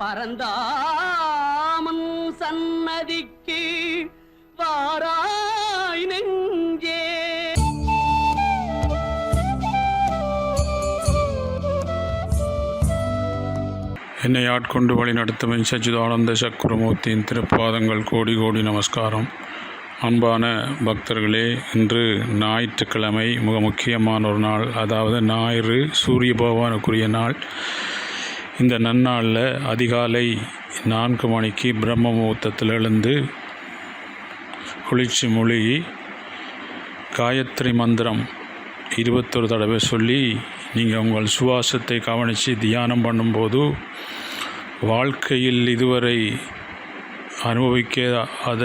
பரந்தாமன் சன்னதிக்கு வாராய் நெஞ்சே. என்னை ஆட்கொண்டு வழி நடத்தும் சச்சிதானந்த சக்கரமூர்த்தியின் திருப்பாதங்கள் கோடி கோடி நமஸ்காரம். அன்பான பக்தர்களே இன்று ஞாயிற்றுக்கிழமை மிக முக்கியமான ஒரு நாள். அதாவது ஞாயிறு சூரிய பகவானுக்குரிய நாள். இந்த நன்னாளில் அதிகாலை நான்கு மணிக்கு பிரம்ம முகூர்த்தத்தில் எழுந்து குளிர்ச்சி மூழ்கி காயத்ரி மந்திரம் இருபத்தொரு தடவை சொல்லி நீங்கள் உங்கள் சுவாசத்தை கவனித்து தியானம் பண்ணும்போது வாழ்க்கையில் இதுவரை அனுபவிக்காத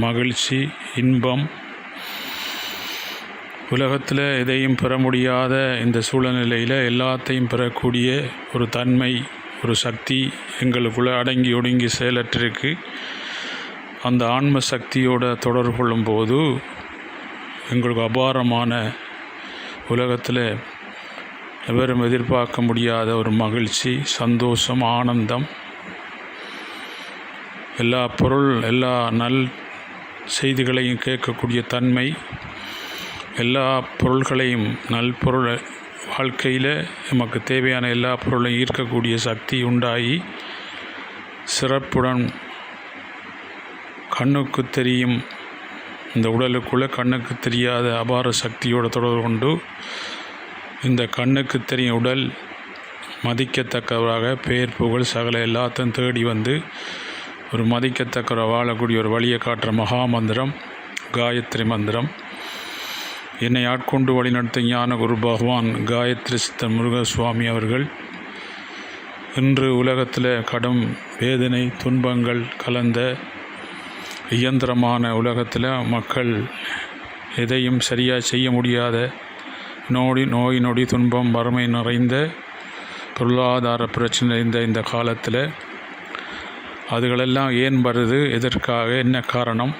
மகிழ்ச்சி இன்பம் உலகத்தில் எதையும் பெற முடியாத இந்த சூழ்நிலையில் எல்லாத்தையும் பெறக்கூடிய ஒரு தன்மை ஒரு சக்தி எங்களுக்குள்ளே அடங்கி ஒடுங்கி செயலற்றிருக்கு. அந்த ஆன்ம சக்தியோட தொடர்பு கொள்ளும்போது எங்களுக்கு அபாரமான உலகத்தில் எவரும் எதிர்பார்க்க முடியாத ஒரு மகிழ்ச்சி சந்தோஷம் ஆனந்தம். எல்லா பொருள் எல்லா நல் செய்திகளையும் கேட்கக்கூடிய தன்மை எல்லா பொருள்களையும் நல்பொருள் வாழ்க்கையில் நமக்கு தேவையான எல்லா பொருளையும் ஈர்க்கக்கூடிய சக்தி உண்டாகி சிறப்புடன் கண்ணுக்கு தெரியும். இந்த உடலுக்குள்ளே கண்ணுக்கு தெரியாத அபார சக்தியோடு தொடர்பு கொண்டு இந்த கண்ணுக்கு தெரியும் உடல் மதிக்கத்தக்கவராக பேர் புகழ் சகல எல்லாத்தையும் தேடி வந்து ஒரு மதிக்கத்தக்க வாழக்கூடிய ஒரு வழியை காட்டுற மகா மந்திரம் காயத்ரி மந்திரம். என்னை ஆட்கொண்டு வழிநடத்த ஞான குரு பகவான் காயத்ரி சித்த முருகசுவாமி அவர்கள். இன்று உலகத்தில் கடும் வேதனை துன்பங்கள் கலந்த இயந்திரமான உலகத்தில் மக்கள் எதையும் சரியாக செய்ய முடியாத நோடி நோய் நொடி துன்பம் வறுமை நிறைந்த பொருளாதார பிரச்சனை நிறைந்த இந்த காலத்தில். அதுகளெல்லாம் ஏன் வருது? எதற்காக? என்ன காரணம்?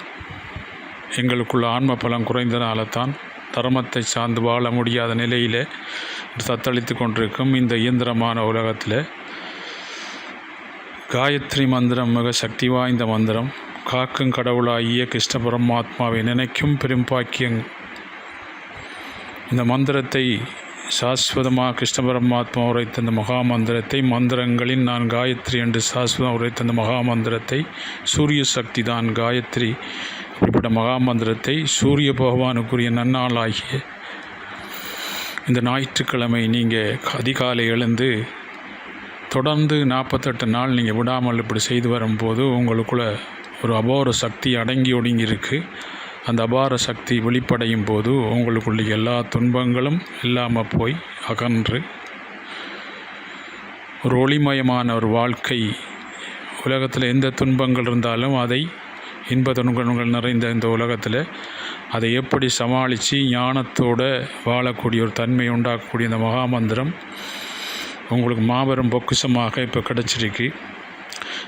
எங்களுக்குள்ள ஆன்ம பலம் குறைந்தனால தான் தர்மத்தை சார்ந்து வாழ முடியாத நிலையில் தத்தளித்து கொண்டிருக்கும் இந்த இயந்திரமான உலகத்தில். காயத்ரி மந்திரம் மிக சக்தி வாய்ந்த மந்திரம். காக்கும் கடவுளாகிய கிருஷ்ண பரமாத்மாவை நினைக்கும் பெரும்பாக்கியம். இந்த மந்திரத்தை சாஸ்வதமாக கிருஷ்ண பரமாத்மா உரைத்த இந்த மகா மந்திரத்தை மந்திரங்களின் நான் காயத்ரி என்று சாஸ்வதம் உரைத்த இந்த மகா மந்திரத்தை சூரிய சக்தி தான் காயத்ரி. இப்படிப்பட்ட மகாமந்திரத்தை சூரிய பகவானுக்குரிய நன்னாளாகிய இந்த ஞாயிற்றுக்கிழமை நீங்கள் அதிகாலை எழுந்து தொடர்ந்து நாற்பத்தெட்டு நாள் நீங்கள் விடாமல் இப்படி செய்து வரும்போது உங்களுக்குள்ள ஒரு அபார சக்தி அடங்கி ஒடுங்கி இருக்குது அந்த அபார சக்தி வெளிப்படையும் போது உங்களுக்குள்ள எல்லா துன்பங்களும் இல்லாமல் போய் அகன்று ஒரு ஒளிமயமான ஒரு வாழ்க்கை. உலகத்தில் எந்த துன்பங்கள் இருந்தாலும் அதை இன்ப துன்பங்கள் நிறைந்த இந்த உலகத்தில் அதை எப்படி சமாளித்து ஞானத்தோடு வாழக்கூடிய ஒரு தன்மை உண்டாக்கக்கூடிய இந்த மகாமந்திரம் உங்களுக்கு மாபெரும் பொக்கிசமாக இப்போ கிடச்சிருக்கு.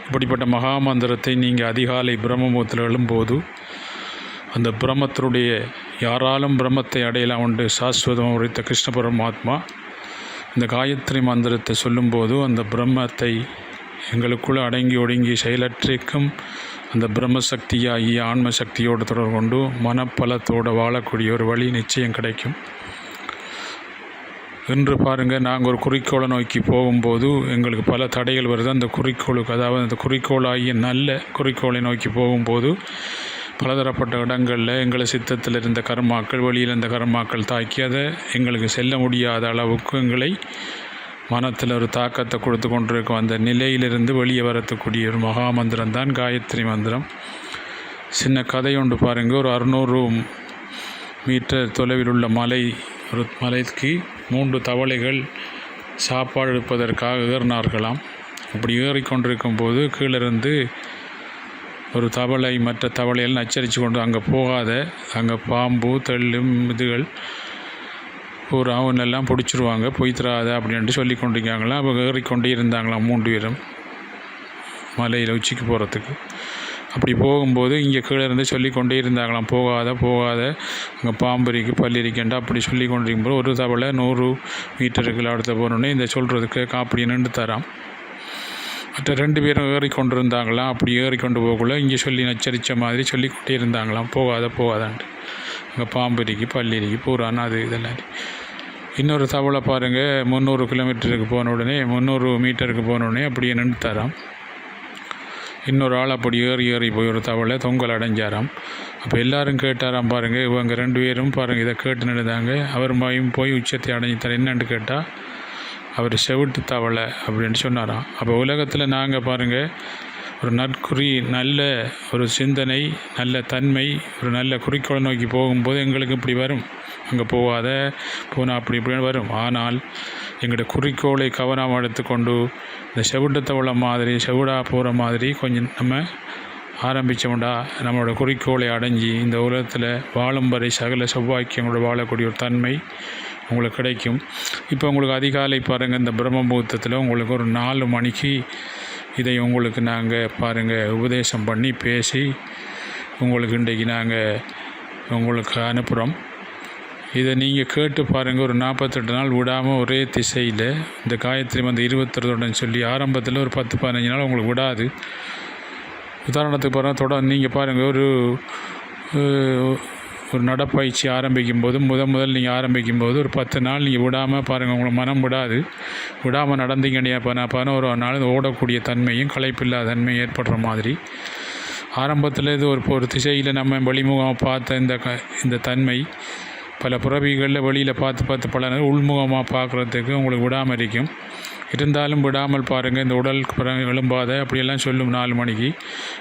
இப்படிப்பட்ட மகாமந்திரத்தை நீங்கள் அதிகாலை பிரம்மபூத்தில் எழும்போது அந்த பிரம்மத்தினுடைய யாராலும் பிரம்மத்தை அடையலாம் உண்டு சாஸ்வதம் உரைத்த கிருஷ்ண பரமாத்மா இந்த காயத்ரி மந்திரத்தை சொல்லும்போது அந்த பிரம்மத்தை எங்களுக்குள்ளே அடங்கி ஒடுங்கி செயலற்றிக்கும் அந்த பிரம்மசக்தியாகிய ஆன்ம சக்தியோடு தொடர்பு கொண்டு மனப்பலத்தோடு வாழக்கூடிய ஒரு வழி நிச்சயம் கிடைக்கும். இன்று பாருங்கள் நாங்கள் ஒரு குறிக்கோளை நோக்கி போகும்போது எங்களுக்கு பல தடைகள் வருது. அந்த குறிக்கோளுக்கு அதாவது அந்த குறிக்கோளாகிய நல்ல குறிக்கோளை நோக்கி போகும்போது பலதரப்பட்ட இடங்களில் எங்களை சித்தத்தில் இருந்த கர்மாக்கள் வெளியில் இருந்த கர்மாக்கள் தாக்கி அதை எங்களுக்கு செல்ல முடியாத அளவுக்கு எங்களை மனத்தில் ஒரு தாக்கத்தை கொடுத்து கொண்டிருக்கும் அந்த நிலையிலிருந்து வெளியே வரத்துக்கூடிய ஒரு மகா மந்திரம் தான் காயத்ரி மந்திரம். சின்ன கதை ஒன்று பாருங்கள் ஒரு அறுநூறு மீட்டர் தொலைவில் உள்ள மலை ஒரு மலைக்கு மூன்று தவளைகள் சாப்பாடு எடுப்பதற்காக ஏறினார்களாம். அப்படி ஏறிக்கொண்டிருக்கும் போது கீழிருந்து ஒரு தவளை மற்ற தவளைகள் நச்சரித்து கொண்டு அங்கே போகாத அங்கே பாம்பு தெள்ளும் இதுகள் ஒரு அவனெல்லாம் பிடிச்சிருவாங்க போய் தராத அப்படின்ட்டு சொல்லி கொண்டிருக்காங்களாம் அப்போ ஏறிக்கொண்டே இருந்தாங்களாம் மூன்று பேரும். மலையில் உச்சிக்கு போகிறதுக்கு அப்படி போகும்போது இங்கே கீழே இருந்து சொல்லி கொண்டே இருந்தாங்களாம். போகாத போகாத அங்கே பாம்பரிக்கு பல்லிரிக்கண்டா அப்படி சொல்லி கொண்டிருக்கும்போது ஒரு தவளை நூறு மீட்டருக்கு அடுத்த போனோடனே இந்த சொல்கிறதுக்கு காப்படி நின்று தரான் மற்ற ரெண்டு பேரும் ஏறி கொண்டு இருந்தாங்களாம் அப்படி ஏறி கொண்டு போகக்குள்ள இங்கே சொல்லி நச்சரித்த மாதிரி சொல்லி கொண்டே இருந்தாங்களாம். போகாத போகாதான்ட்டு. அங்கே பாம்பு இருக்கு பள்ளி இருக்கு பூரான் அது இதெல்லாம் இன்னொரு தவளை பாருங்கள் முந்நூறு கிலோமீட்டருக்கு போன உடனே முந்நூறு மீட்டருக்கு போன உடனே அப்படியே நின்றுத்தாராம் இன்னொரு ஆள் அப்படி ஏறி ஏறி போய் ஒரு தவளை தொங்கல் அடைஞ்சாராம். அப்போ எல்லாரும் கேட்டாராம் பாருங்கள் இவங்க ரெண்டு பேரும் பாருங்கள் இதை கேட்டு நின்றுதாங்க அவர் மையும் போய் உச்சத்தை அடைஞ்சித்தார் என்னன்னு கேட்டால் அவர் செவிட்டு தவளை அப்படின்னு சொன்னாராம். அப்போ உலகத்தில் நாங்கள் பாருங்கள் ஒரு நற்குறி நல்ல ஒரு சிந்தனை நல்ல தன்மை ஒரு நல்ல குறிக்கோளை நோக்கி போகும்போது எங்களுக்கு இப்படி வரும். அங்கே போகாத. போனால் அப்படி இப்படின்னு வரும். ஆனால் எங்களுடைய குறிக்கோளை கவனம் எடுத்துக்கொண்டு இந்த செவிட்டத்தை உள்ள மாதிரி செவிடா போகிற மாதிரி கொஞ்சம் நம்ம ஆரம்பித்தோம்டா நம்மளோட குறிக்கோளை அடைஞ்சி இந்த உலகத்தில் வாழும் வரை சகல செவ்வாய்க்கியங்களோட வாழக்கூடிய ஒரு தன்மை உங்களுக்கு கிடைக்கும். இப்போ உங்களுக்கு அதிகாலை பாருங்கள் இந்த பிரம்ம முகூர்த்தத்தில் உங்களுக்கு ஒரு நாலு மணிக்கு இதை உங்களுக்கு நாங்கள் பாருங்கள் உபதேசம் பண்ணி பேசி உங்களுக்கு இன்றைக்கு நாங்கள் உங்களுக்கு அனுப்புகிறோம் இதை நீங்கள் கேட்டு பாருங்கள் ஒரு நாற்பத்தெட்டு நாள் விடாமல் ஒரே திசையில் இந்த காயத்ரி மந்த இருபத்தொருடன் சொல்லி ஆரம்பத்தில் ஒரு பத்து பதினஞ்சு நாள் உங்களுக்கு விடாது. உதாரணத்துக்கு பாருங்கள் தொட நீங்கள் பாருங்கள் ஒரு ஒரு நடப்பயிற்சி ஆரம்பிக்கும் போது முத முதல் நீங்கள் ஆரம்பிக்கும் போது ஒரு பத்து நாள் நீங்கள் விடாமல் பாருங்கள் உங்களுக்கு மனம் விடாது. விடாமல் நடந்தீங்கன்னு அப்போ நான் பதினோரு நாள் ஓடக்கூடிய தன்மையும் களைப்பில்லாத தன்மையும் ஏற்படுற மாதிரி. ஆரம்பத்தில் இது ஒரு ஒரு திசையில் நம்ம வெளிமுகம் பார்த்த இந்த க இந்த தன்மை. பல புறவிகளில் வெளியில் பார்த்து பார்த்து பல உள்முகமாக பார்க்குறதுக்கு உங்களுக்கு விடாமல் இருக்கும். இருந்தாலும் விடாமல் பாருங்கள் இந்த உடல் பிறகு எழும்பாத அப்படியெல்லாம் சொல்லும் நாலு மணிக்கு.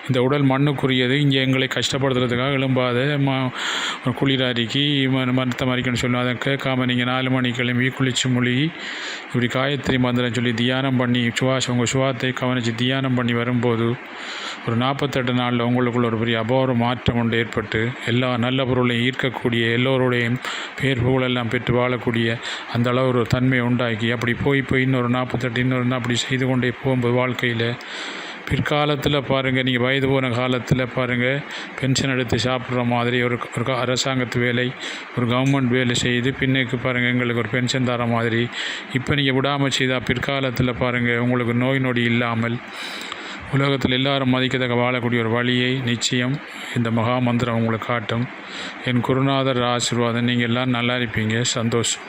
இந்த உடல் மண்ணுக்குரியது இங்கே எங்களை கஷ்டப்படுத்துறதுக்காக எழும்பாத ம குளிராரிக்கு ம- மருத்துவ மறிக்கணும்னு சொல்லும் அதை கேட்காம நீங்கள் நாலு மணிக்கு கிளம்பி குளிச்சு மொழிகி இப்படி காயத்ரி மந்திரம் சொல்லி தியானம் பண்ணி சுவாசம் உங்கள் சுவாத்தை கவனித்து தியானம் பண்ணி வரும்போது ஒரு நாற்பத்தெட்டு நாளில் உங்களுக்குள்ள ஒரு பெரிய அபார மாற்றம் ஒன்று ஏற்பட்டு எல்லா நல்ல பொருளையும் ஈர்க்கக்கூடிய எல்லோருடையும் பேர் புகழெல்லாம் பெற்று வாழக்கூடிய அந்த அளவு ஒரு தன்மையை உண்டாக்கி அப்படி போய் போய் இன்னொரு நாற்பது நாற்பத்தெட்டு இன்னொரு அப்படி செய்து கொண்டே போகும்போது வாழ்க்கையில் பிற்காலத்தில் பாருங்கள் நீங்கள் வயது போன காலத்தில் பாருங்கள் பென்ஷன் எடுத்து சாப்பிட்ற மாதிரி ஒரு ஒரு க- அரசாங்கத்து வேலை ஒரு கவர்மெண்ட் வேலை செய்து பின்னுக்கு பாருங்கள் எங்களுக்கு ஒரு பென்ஷன் தர மாதிரி. இப்போ நீங்கள் விடாமல் செய்தால் பிற்காலத்தில் பாருங்கள் உங்களுக்கு நோய் நொடி இல்லாமல் உலகத்தில் எல்லாரும் மதிக்கத்தக்க வாழக்கூடிய ஒரு வழியை நிச்சயம் இந்த மகா மந்திரம் உங்களுக்கு காட்டும். என் குருநாதர் ஆசீர்வாதம். நீங்கள் எல்லாம் நல்லா இருப்பீங்க. சந்தோஷம்.